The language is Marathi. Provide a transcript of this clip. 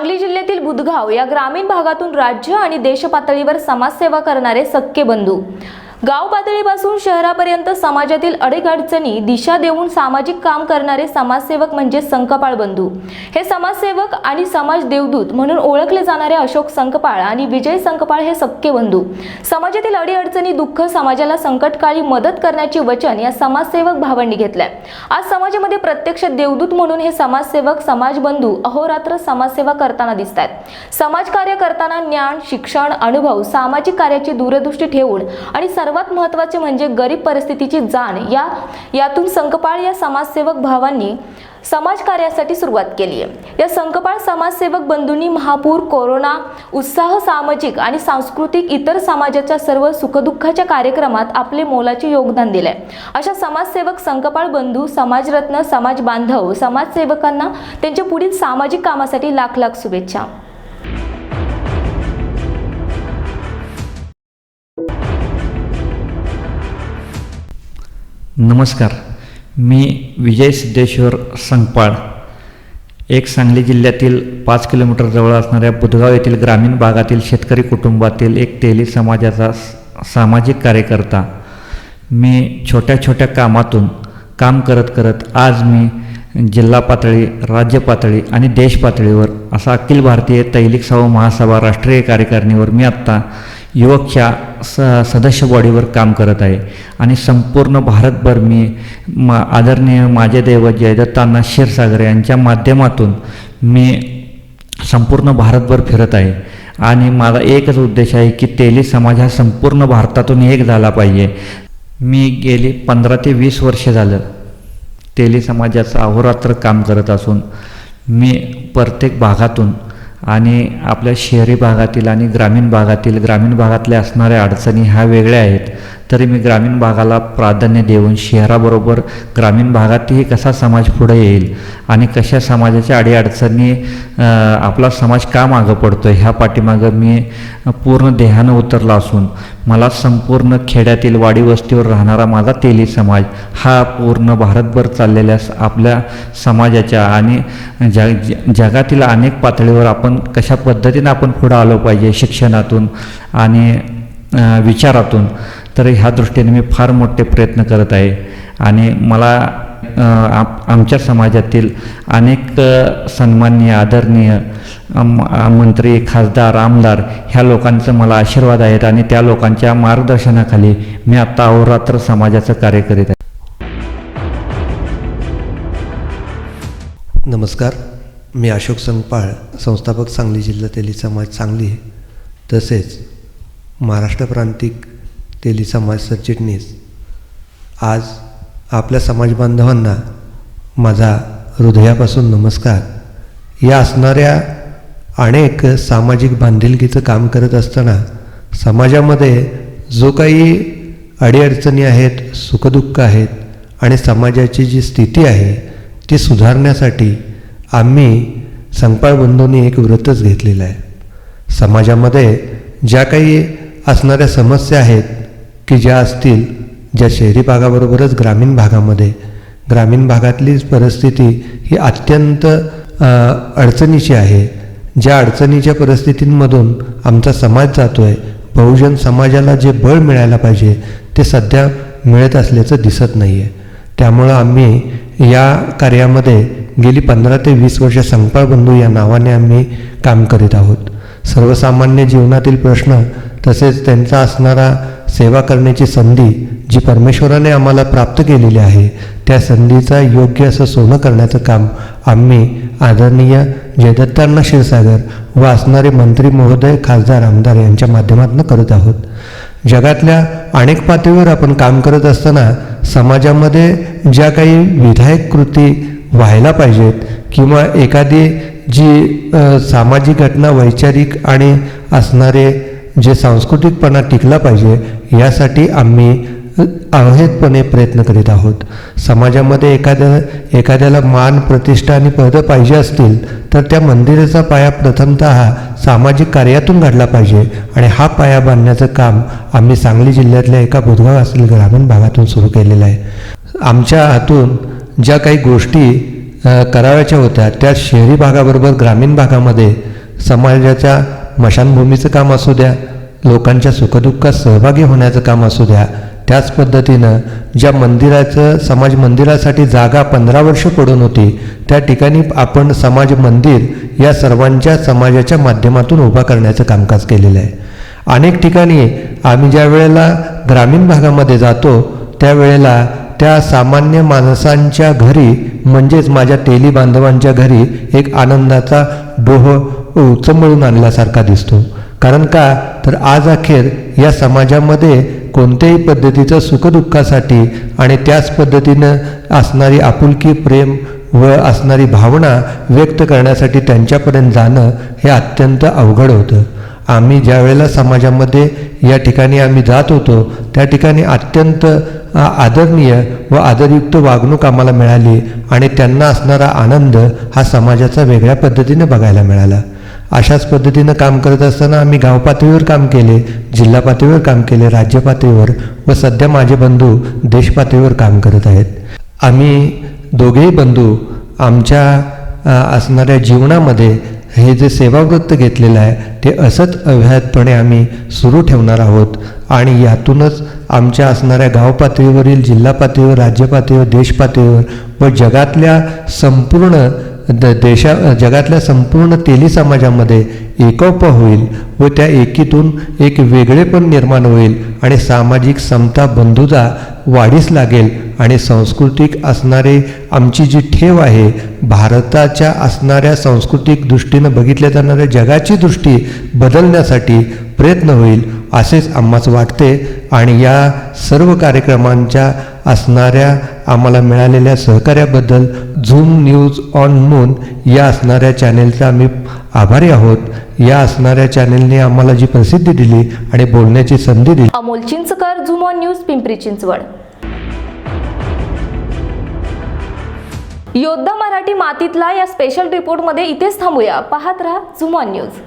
सांगली जिल्ह्यातील बुधगाव या ग्रामीण भागातून राज्य आणि देशपातळीवर समाजसेवा करणारे सक्के बंधू. गाव पातळीपासून शहरापर्यंत समाजातील अडीअडचणी दिशा देऊन सामाजिक काम करणारे समाजसेवक म्हणजे संकपाळ बंधू. हे समाजसेवक आणि समाज देवदूत म्हणून ओळखले जाणारे अशोक संकपाळ आणि विजय संकपाळ हे सक्के बंधू. समाजातील अडीअडचणी दुःख समाजाला संकटकाळी मदत करण्याचे वचन या समाजसेवक भावांनी घेतलंय. आज समाजामध्ये प्रत्यक्ष देवदूत म्हणून हे समाजसेवक समाजबंधू अहोरात्र समाजसेवा करताना दिसत आहेत समाजकार्य करताना ज्ञान शिक्षण अनुभव सामाजिक कार्याची दूरदृष्टी ठेवून आणि सर्वात महत्त्वाचे म्हणजे गरीब परिस्थितीची जाण. या यातून संकपाळ या समाजसेवक भावांनी समाजकार्यासाठी सुरुवात केली आहे. या संकपाळ समाजसेवक बंधूंनी महापूर कोरोना उत्साह सामाजिक आणि सांस्कृतिक इतर समाजाच्या सर्व सुखदुःखाच्या कार्यक्रमात आपले मोलाचे योगदान दिले अशा समाजसेवक संकपाळ बंधू समाजरत्न समाज बांधव समाजसेवकांना त्यांच्या पुढील सामाजिक कामासाठी लाख लाख शुभेच्छा. नमस्कार. मी विजय सिद्धेश्वर संगपाळ. एक सांगली जिल्ह्यातील पाच किलोमीटर जवळ असणाऱ्या बुधगाव येथील ग्रामीण भागातील शेतकरी कुटुंबातील एक तेली समाजाचा सामाजिक कार्यकर्ता. मी छोट्या छोट्या कामातून काम करत करत आज मी जिल्हा पातळी राज्य पातळी आणि देश पातळीवर असा अखिल भारतीय तैलिक सभा महासभा राष्ट्रीय कार्यकारिणीवर मी आत्ता युवकच्या स सदस्य बॉडीवर काम करत आहे. आणि संपूर्ण भारतभर मी मा आदरणीय माझे दैवत जयदत्तांना क्षीरसागर यांच्या माध्यमातून मी संपूर्ण भारतभर फिरत आहे. आणि माझा एकच उद्देश आहे की तेली समाज हा संपूर्ण भारतातून एक झाला पाहिजे. मी गेली पंधरा ते वीस वर्ष झालं तेली समाजाचं अहोरात्र काम करत असून मी प्रत्येक भागातून आणि आपल्या शहरी भागातील आणि ग्रामीण भागातील ग्रामीण भागातल्या असणाऱ्या अडचणी ह्या वेगळ्या आहेत. तरी मी ग्रामीण भागाला प्राधान्य देऊन शहराबरोबर ग्रामीण भागातही कसा समाज पुढे येईल आणि कशा समाजाच्या अडीअडचणी आपला समाज का मागं पडतो ह्या पाठीमागं मी पूर्ण देहानं उतरला असून मला संपूर्ण खेड्यातील वाडीवस्तीवर राहणारा माझा तेली समाज हा पूर्ण भारतभर चाललेल्या आपल्या समाजाच्या आणि जग जगातील अनेक पातळीवर आपण कशा पद्धतीनं आपण पुढं आलो पाहिजे शिक्षणातून आणि विचारातून तर ह्या दृष्टीने मी फार मोठे प्रयत्न करत आहे. आणि मला आमच्या समाजातील अनेक अ, सन्माननीय आदरणीय मंत्री खासदार आमदार ह्या लोकांचं मला आशीर्वाद आहेत आणि त्या लोकांच्या मार्गदर्शनाखाली मी आत्ता अहोरात्र समाजाचं कार्य करीत आहे. नमस्कार. मी अशोक संगपाळ संस्थापक सांगली जिल्हा तेली समाज सांगली. तसेच महाराष्ट्र प्रांतिक तेली समाज सरचिटणीस आज आपल्या समाज बांधवांना माझा हृदयापासून नमस्कार. या असणाऱ्या अनेक सामाजिक बांधिलकीचं काम करत असताना समाजामध्ये जो काही अडीअडचणी आहेत सुखदुःख आहेत आणि समाजाची जी स्थिती आहे ती सुधारण्यासाठी आम्ही संपाळ बंधूंनी एक व्रतच घेतलेलं आहे. समाजामध्ये ज्या काही असणाऱ्या समस्या आहेत की ज्या असतील ज्या शहरी भागाबरोबरच ग्रामीण भागामध्ये ग्रामीण भागातली परिस्थिती ही अत्यंत अडचणीची आहे. ज्या अडचणीच्या परिस्थितींमधून आमचा समाज जातो आहे बहुजन समाजाला जे बळ मिळायला पाहिजे ते सध्या मिळत असल्याचं दिसत नाही आहे त्यामुळं आम्ही या कार्यामध्ये गेली पंधरा ते वीस वर्ष संकपाळ बंधू या नावाने आम्ही काम करीत आहोत. सर्वसामान्य जीवनातील प्रश्न तसेच त्यांचा असणारा सेवा करण्याची संधी जी परमेश्वराने आम्हाला प्राप्त केलेली आहे त्या संधीचा योग्य असं सोनं करण्याचं काम आम्ही आदरणीय जयदत्तांना क्षीरसागर व असणारे मंत्री महोदय खासदार आमदार यांच्या माध्यमातून करत आहोत. जगातल्या अनेक पातळीवर आपण काम करत असताना समाजामध्ये ज्या काही विधायक कृती व्हायला पाहिजेत किंवा एखादी जी सामाजिक घटना वैचारिक आणि असणारे जे सांस्कृतिकपणा टिकला पाहिजे यासाठी आम्ही अ, अवहेतपणे प्रयत्न करीत आहोत. समाजामध्ये एखाद्या एखाद्याला मान प्रतिष्ठा आणि पदं पाहिजे असतील तर त्या मंदिराचा पाया प्रथमतः सामाजिक कार्यातून घडला पाहिजे आणि हा पाया बांधण्याचं काम आम्ही सांगली जिल्ह्यातल्या एका बुधगाव असलेल्या ग्रामीण भागातून सुरू केलेलं आहे. आमच्या हातून ज्या काही गोष्टी करावयाच्या होत्या त्या शहरी भागाबरोबर ग्रामीण भागामध्ये समाजाच्या मशानभूमीचं काम असू द्या लोकांच्या सुखदुःखात सहभागी होण्याचं काम असू द्या. त्याच पद्धतीनं ज्या मंदिराचं समाज मंदिरासाठी जागा पंधरा वर्ष पडून होती त्या ठिकाणी आपण समाज मंदिर या सर्वांच्या समाजाच्या माध्यमातून उभा करण्याचं कामकाज केलेलं आहे. अनेक ठिकाणी आम्ही ज्या वेळेला ग्रामीण भागामध्ये जातो त्यावेळेला त्या सामान्य माणसांच्या घरी म्हणजेच माझ्या तेली बांधवांच्या घरी एक आनंदाचा डोह उचंबळून आणल्यासारखा दिसतो. कारण का? तर आज अखेर या समाजामध्ये कोणत्याही पद्धतीचं सुखदुःखासाठी आणि त्याच पद्धतीनं असणारी आपुलकी प्रेम व असणारी भावना व्यक्त करण्यासाठी त्यांच्यापर्यंत जाणं हे अत्यंत अवघड होतं. आम्ही ज्या वेळेला समाजामध्ये या ठिकाणी आम्ही जात होतो त्या ठिकाणी अत्यंत आदरणीय व आदरयुक्त वागणूक आम्हाला मिळाली आणि त्यांना असणारा आनंद हा समाजाचा वेगळ्या पद्धतीने बघायला मिळाला. अशाच पद्धतीनं काम करत असताना आम्ही गाव पातळीवर काम केले जिल्हा पातळीवर काम केले राज्य पातळीवर व सध्या माझे बंधू देश पातळीवर काम करत आहेत. आम्ही दोघेही बंधू आमच्या असणाऱ्या जीवनामध्ये हे जे सेवावृत्त घेतलेलं आहे ते असंच अव्याहतपणे आम्ही सुरू ठेवणार आहोत आणि यातूनच आमच्या असणाऱ्या गाव पातळीवरील जिल्हा पातळीवर राज्य पातळीवर देश पातळीवर व जगातल्या संपूर्ण द देशा जगातल्या संपूर्ण तेली समाजामध्ये एकोप होईल व त्या एकीतून एक वेगळेपण निर्माण होईल आणि सामाजिक समता बंधुता वाढीस लागेल आणि सांस्कृतिक असणारे आमची जी ठेव आहे भारताच्या असणाऱ्या सांस्कृतिक दृष्टीनं बघितल्या जाणाऱ्या जगाची दृष्टी बदलण्यासाठी प्रयत्न होईल असेच आम्हाच वाटते. आणि या सर्व कार्यक्रमांच्या असणाऱ्या आम्हाला मिळालेल्या सहकार्याबद्दल झूम न्यूज ऑन मून या असणाऱ्या चॅनेलचा आम्ही आभारी आहोत. या असणाऱ्या चॅनेलने आम्हाला जी प्रसिद्धी दिली आणि बोलण्याची संधी दिली. Amol Chinchkar on news Pimpri Chinchwad. योद्धा मराठी मातीतला या स्पेशल रिपोर्टमध्ये इथेच थांबूया. पाहत राहा झुमॉन न्यूज